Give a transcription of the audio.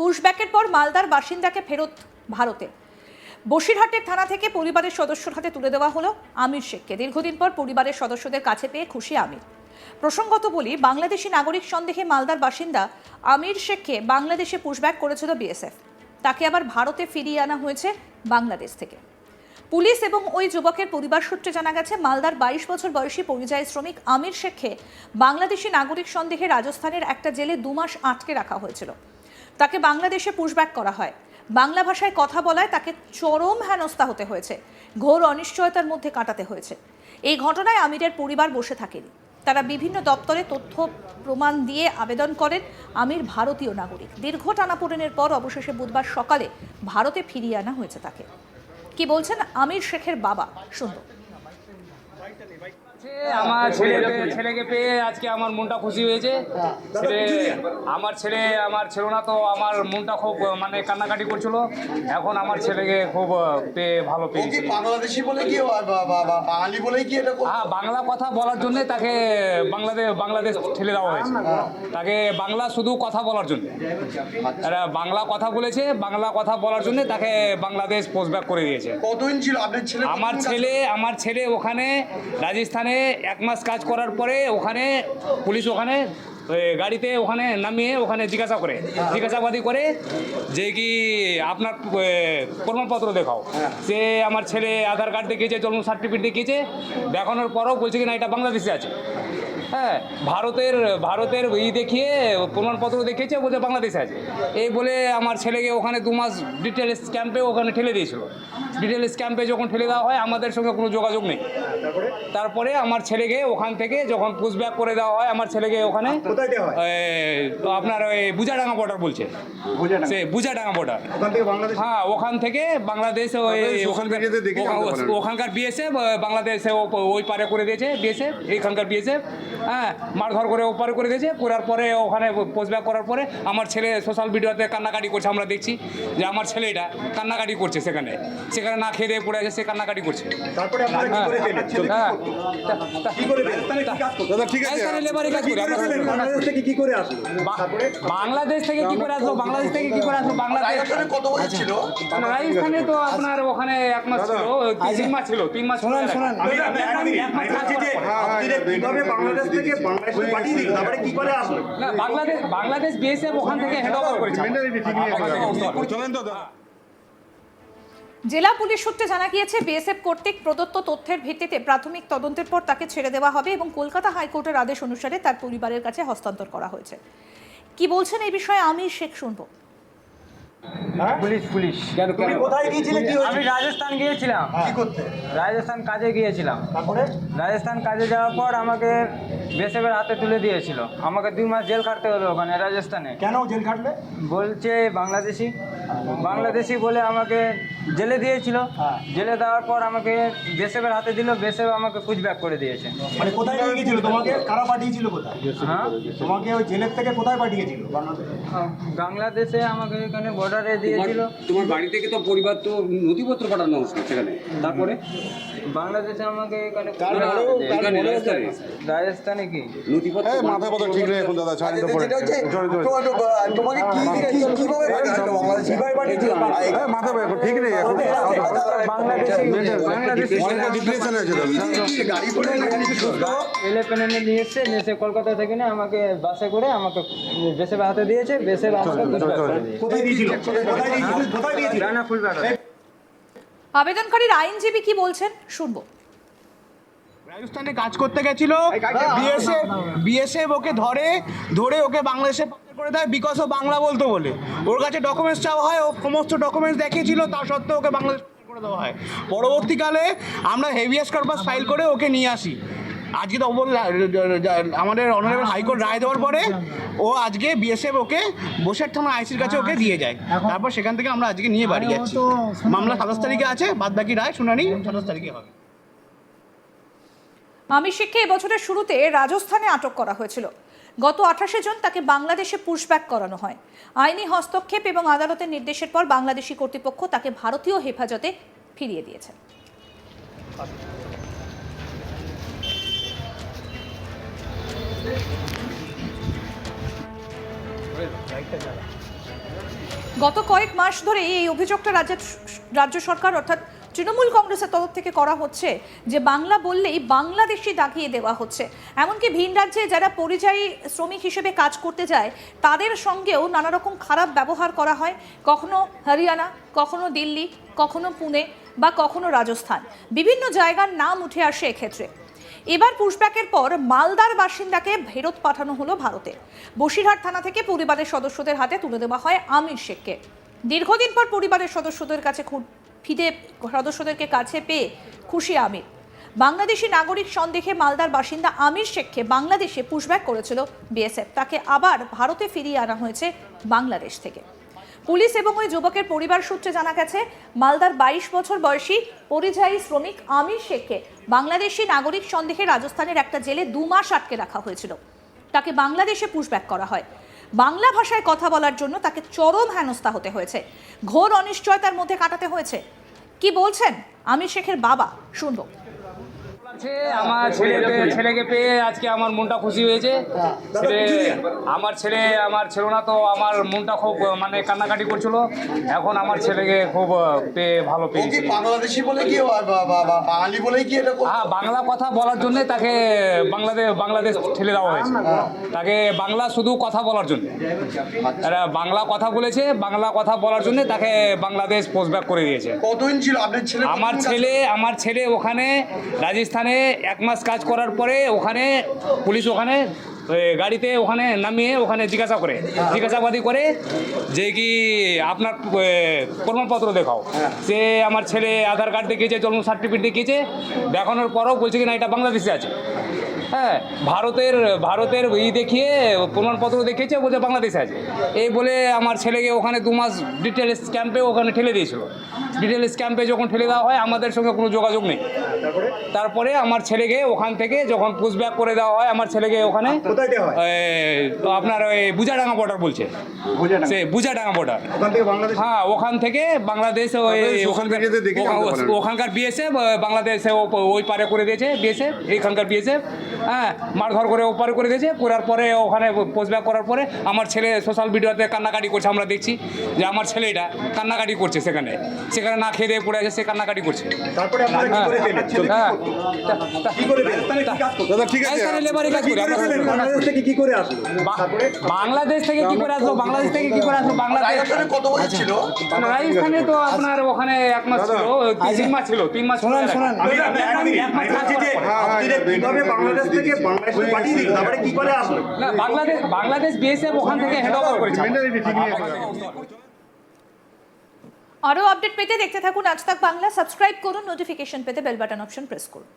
পুশব্যাকের পর মালদার বাসিন্দাকে ফেরত ভারতে। বসিরহাটের থানা থেকে পরিবারের সদস্যর হাতে তুলে দেওয়া হলো আমির শেখকে। দীর্ঘদিন পর পরিবারের সদস্যদের কাছে পেয়ে খুশি আমির। প্রসঙ্গত বলি, বাংলাদেশি নাগরিক সন্দেহে মালদার বাসিন্দা আমির শেখকে বাংলাদেশে পুশব্যাক করেছিল বিএসএফ। তাকে আবার ভারতে ফিরিয়ে আনা হয়েছে বাংলাদেশ থেকে। পুলিশ এবং ওই যুবকের পরিবার সূত্রে জানা গেছে, মালদার বাইশ বছর বয়সী পরিযায়ী শ্রমিক আমির শেখকে বাংলাদেশি নাগরিক সন্দেহে রাজস্থানের একটা জেলে দু মাস আটকে রাখা হয়েছিল। তাকে বাংলাদেশে পুশব্যাক করা হয়। বাংলা ভাষায় কথা বলায় তাকে চরম হেনস্থা হতে হয়েছে। ঘোর অনিশ্চয়তার মধ্যে কাটাতে হয়েছে। এই ঘটনায় আমিরের পরিবার বসে থাকেনি। তারা বিভিন্ন দপ্তরে তথ্য প্রমাণ দিয়ে আবেদন করেন আমির ভারতীয় নাগরিক। দীর্ঘ টানাপোড়েনের পর অবশেষে বুধবার সকালে ভারতে ফিরিয়ে আনা হয়েছে তাকে। কি বলছেন আমির শেখের বাবা? আছে, আমার ছেলে ছেলেকে পেয়ে আজকে আমার মনটা খুশি হয়েছে। ছেলে আমার ছেলে আমার ছিল না তো আমার মনটা খুব মানে কান্নাকাটি করছিল। এখন আমার ছেলেকে খুব পেয়ে ভালো পেয়েছি। বাংলাদেশি বলে কি বাঙালি বলেই কি এটা হ্যাঁ বাংলা কথা বলার জন্য তাকে বাংলাদেশ বাংলাদেশ ঠেলে দেওয়া হয়েছে। তাকে বাংলা শুধু কথা বলার জন্য। বাংলা কথা বলেছে বাংলা কথা বলার জন্য তাকে বাংলাদেশ পোস্টব্যাক করে দিয়েছে। কতদিন ছিল? আপনার ছেলে আমার ছেলে আমার ছেলে ওখানে রাজস্থানে এক মাস কাজ করার পরে ওখানে পুলিশ ওখানে গাড়িতে ওখানে নামিয়ে ওখানে জিজ্ঞাসা করে। জিজ্ঞাসাবাদী করে যে কি আপনার প্রমাণপত্র দেখাও। সে আমার ছেলে আধার কার্ড দেখিয়েছে, জন্ম সার্টিফিকেট দেখিয়েছে। দেখানোর পরও বলছে কি না, এটা বাংলাদেশে আছে। হ্যাঁ ভারতের ভারতের ই দেখিয়ে প্রমাণপত্র দেখিয়েছে বলছে বাংলাদেশে আছে। এই বলে আমার ছেলেকে ওখানে দু মাস ডিটেলস ক্যাম্পে ওখানে ঠেলে দিয়েছিল। ডিটেলস ক্যাম্পে যখন ঠেলে দেওয়া হয় আমাদের সঙ্গে কোনো যোগাযোগ নেই। তারপরে? আমার ছেলেকে ওখান থেকে যখন পুষব্যাক করে দেওয়া হয় আমার ছেলেকে ওখানে আপনার ওই বুজাডাঙ্গা বর্ডার বলছে। সে বুজাডাঙ্গা বর্ডার ওখান থেকে বাংলাদেশ? হ্যাঁ ওখান থেকে বাংলাদেশ ওখানকার ওখান- ওখানকার বিএসএফ বাংলাদেশে ওই পারে করে দিয়েছে বিএসএফ এইখানকার বিএসএফ হ্যাঁ মারধর করে ওপারে করে দিয়েছে করার পরে ওখানে পোস্টব্যাক করার পরে আমার ছেলে সোশ্যাল মিডিয়াতে কান্নাকাটি করছে আমরা দেখছি যে আমার ছেলেটা কান্নাকাটি করছে সেখানে সেখানে না খেয়ে দিয়ে পড়ে আছে সে কান্নাকাটি করছে ছেলে হ্যাঁ বাংলাদেশ থেকে কি করে আসলো বাংলাদেশ থেকে কি করে আসব বাংলাদেশ থেকে কি করে আসব বাংলাদেশ রাজস্থানে কত বছর ছিল রাজস্থানে তো আপনার ওখানে এক মাস ছিল তিন মাস ছিল তিন মাস ছিল যে কীভাবে বাংলাদেশ থেকে বাংলাদেশে পাঠিয়ে দিল তারপরে কি করে আসলো? না বাংলাদেশ বাংলাদেশ বিএসএফ ওখান থেকে হ্যান্ড ওভার করেছে। চলেন তো দাদা জেলা পুলিশ সূত্রে জানা গিয়েছে বিএসএফ কর্তৃক প্রদত্ত তথ্যের ভিত্তিতে প্রাথমিক তদন্তের পর তাকে ছেড়ে দেওয়া হবে এবং কলকাতা হাইকোর্টের আদেশ অনুসারে তার পরিবারের কাছে হস্তান্তর করা হয়েছে। কি বলছেন এই বিষয়ে আমি শেখ শুনব। Police police. তুমি কোথায় গিয়েছিলে? কি আমি রাজস্থান গিয়েছিলাম। কি করতে? রাজস্থান কাজে গিয়েছিলাম। তারপরে? রাজস্থান কাজে যাওয়ার পর আমাকে বেসেবের হাতে তুলে দিয়েছিল। আমাকে দুই মাস জেল কাটতে হলো ওখানে রাজস্থানে। কেন জেল খাটবে বলছে বাংলাদেশি। বাংলাদেশি বলে আমাকে জেলে দিয়েছিল। হ্যাঁ। জেলে দেওয়ার পর আমাকে বেসেবের হাতে দিল বেসেব আমাকে পুজব্যাক করে দিয়েছে। মানে কোথায় নিয়ে গিয়েছিল? তোমাকে কারা পাঠিয়েছিল কোথায়? হ্যাঁ? তোমাকে ওই জেলের থেকে কোথায় পাঠিয়েছিল? বাংলাদেশ? বাংলাদেশে আমাকে এখানে বর্ডারে দিয়েছিল তোমার বাড়ি থেকে তো পরিবার তো নথিপত্র পাঠানো হচ্ছে সেখানে তারপরে বাংলাদেশে আমাকে এখানে রাজস্থানে কি নথিপত্র মাথায় কথা ঠিক নেই এখন দাদা ছাড়েন তো তোমার- তোমাকে কি কি- কীভাবে পাঠিয়েছিল বাংলাদেশে? কীভাবে পাঠিয়েছিল মাথা এখন ঠিক নেই এখন নিয়ে এসছে এসে কলকাতা থেকে নিয়ে আমাকে বাসে করে আমাকে বেসে হাতে দিয়েছে বেসে দিয়েছে কোথায় দিয়েছিল আবেদনকারীর আইনজীবী কি বলছেন? শুনব। রাজস্থানে কাজ করতে গেছিল, বিএসএফ বিএসএফ ওকে ধরে ধরে ওকে বাংলাদেশে করে দেয় বিকজ ও বাংলা বলতো বলে। ওর কাছে ডকুমেন্টস চাওয়া হয়, ও সমস্ত ডকুমেন্টস দেখিয়েছিল তা সত্ত্বেও ওকে বাংলাদেশ করে দেওয়া হয়। পরবর্তীকালে আমরা হেভিয়াস কার্পাস ফাইল করে ওকে নিয়ে আসি। আজকে তো ওপর আমাদের অনারেবল হাইকোর্ট রায় দেওয়ার পরে ও আজকে বিএসএফ ওকে বসের থানা আইসির কাছে ওকে দিয়ে যায়। তারপর সেখান থেকে আমরা আজকে নিয়ে বাড়ি যাচ্ছি। মামলা সাতাশ তারিখে আছে বাদ বাকি রায় শুনানি সাতাশ তারিখে হবে। আমির শেখকে এবছরের শুরুতে রাজস্থানে আটক করা হয়েছিল। গত আঠাশে জন তাকে বাংলাদেশে পুশব্যাক করানো হয়। আইনি হস্তক্ষেপ এবং আদালতের নির্দেশের পর বাংলাদেশি কর্তৃপক্ষ তাকে ভারতীয় হেফাজতে ফিরিয়ে দিয়েছে। গত কয়েক মাস ধরে এই অভিযোগটা রাজ্যের রাজ্য সরকার অর্থাৎ তৃণমূল কংগ্রেসের তরফ থেকে করা হচ্ছে যে বাংলা বললেই বাংলাদেশি দাগিয়ে দেওয়া হচ্ছে। এমনকি ভিন রাজ্যে যারা পরিযায়ী শ্রমিক হিসেবে কাজ করতে যায়, তাদের সঙ্গেও নানা রকম খারাপ ব্যবহার করা হয়। কখনো হরিয়ানা, কখনো দিল্লি, কখনো পুনে বা কখনো রাজস্থান। বিভিন্ন জায়গার নাম উঠে আসে এক্ষেত্রে। এবার পুশব্যাকের পর মালদার বাসিন্দাকে ফেরত পাঠানো হলো ভারতে। বসিরহাট থানা থেকে পরিবারের সদস্যদের হাতে তুলে দেওয়া হয় আমির শেখকে। দীর্ঘদিন পর পরিবারের সদস্যদের কাছে ফিরে সদস্যদেরকে কাছে পেয়ে খুশি আমির। বাংলাদেশি নাগরিক সন্দেহে মালদার বাসিন্দা আমির শেখকে বাংলাদেশে পুশব্যাক করেছিল বিএসএফ। তাকে আবার ভারতে ফিরিয়ে আনা হয়েছে বাংলাদেশ থেকে। পুলিশ এবং ওই যুবকের পরিবার সূত্রে জানা গেছে, মালদার বাইশ বছর বয়সী পরিযায়ী শ্রমিক আমির শেখকে বাংলাদেশি নাগরিক সন্দেহে রাজস্থানের একটা জেলে দু মাস আটকে রাখা হয়েছিল। তাকে বাংলাদেশে পুশব্যাক করা হয়। বাংলা ভাষায় কথা বলার জন্য তাকে চরম হেনস্থা হতে হয়েছে। ঘোর অনিশ্চয়তার মধ্যে কাটাতে হয়েছে। কি বলছেন? আমির শেখের বাবা। শুনব। লাগছে আমার ছেলেকে ছেলেকে পেয়ে আজকে আমার মনটা খুশি হয়েছে। ছেলে আমার ছেলে আমার ছিল না তো আমার মনটা খুব মানে কান্নাকাটি করছিল। এখন আমার ছেলেকে খুব পেয়ে ভালো পেয়েছি। বাংলাদেশি বলে কি বাঙালি বলেই কি এটা হ্যাঁ বাংলা কথা বলার জন্য তাকে বাংলাদেশ বাংলাদেশ ঠেলে দেওয়া হয়েছে। তাকে বাংলা শুধু কথা বলার জন্য। এরা বাংলা কথা বলেছে বাংলা কথা বলার জন্য তাকে বাংলাদেশ পোস্টব্যাক করে দিয়েছে। কতদিন ছিল? আপনার ছেলে আমার ছেলে আমার ছেলে ওখানে রাজস্থানে এক মাস কাজ করার পরে ওখানে পুলিশ ওখানে গাড়িতে ওখানে নামিয়ে ওখানে জিজ্ঞাসা করে। জিজ্ঞাসাবাদি করে যে কি আপনার প্রমাণপত্র দেখাও। সে আমার ছেলে আধার কার্ড দেখিয়েছে, জন্ম সার্টিফিকেট দেখিয়েছে, দেখানোর পরও বলছে কি না, এটা বাংলাদেশে আছে। হ্যাঁ ভারতের ভারতের ই দেখিয়ে প্রমাণপত্র দেখিয়েছে বলছে বাংলাদেশে আছে। এই বলে আমার ছেলেকে ওখানে দু মাস ডিটেলস ক্যাম্পে ওখানে ঠেলে দিয়েছিল। ডিটেলস ক্যাম্পে যখন ঠেলে দেওয়া হয় আমাদের সঙ্গে কোনো যোগাযোগ নেই। তারপরে? আমার ছেলেকে ওখান থেকে যখন পুশব্যাক করে দেওয়া হয় আমার ছেলেকে ওখানে তো আপনার ওই বুজাডাঙ্গা বর্ডার বলছে। সে বুজাডাঙ্গা বর্ডার হ্যাঁ ওখান থেকে বাংলাদেশ ওখানকার বিএসএফ বাংলাদেশে ওই পারে করে দিয়েছে বিএসএফ এইখানকার বিএসএফ হ্যাঁ মারধর করে ও পারে করে দিয়েছে। করার পরে ওখানে পোস্টব্যাক করার পরে আমার ছেলে সোশ্যাল মিডিয়াতে কান্নাকাটি করছে আমরা দেখছি যে আমার ছেলেটা কান্নাকাটি করছে সেখানে। সেখানে না খেয়ে দিয়ে পড়ে আছে সে কান্নাকাটি করছে। হ্যাঁ। পেলেন? বাংলাদেশ থেকে কি করে আসলো? বাংলাদেশ থেকে কি করে আসব বাংলাদেশ থেকে কি করে আসব বাংলাদেশ রাজস্থানে কত বছর ছিল? রাজস্থানে তো আপনার ওখানে এক মাস ছিল তিন মাস ছিল তিন মাস শোনান শোনান। আমি আমি এক মিনিট। আমি যে আপনি যে কীভাবে বাংলাদেশ থেকে বাংলাদেশে পাঠিয়ে দিলেন তারপরে কি করে আসলো? না বাংলাদেশ বাংলাদেশ বিএসএফ ওখান থেকে হেড ওভার করেছে। আরও আপডেট পেতে দেখতে থাকুন আজ তাক বাংলা। সাবস্ক্রাইব করুন নোটিফিকেশন পেতে বেল বাটন অপশন প্রেস করুন।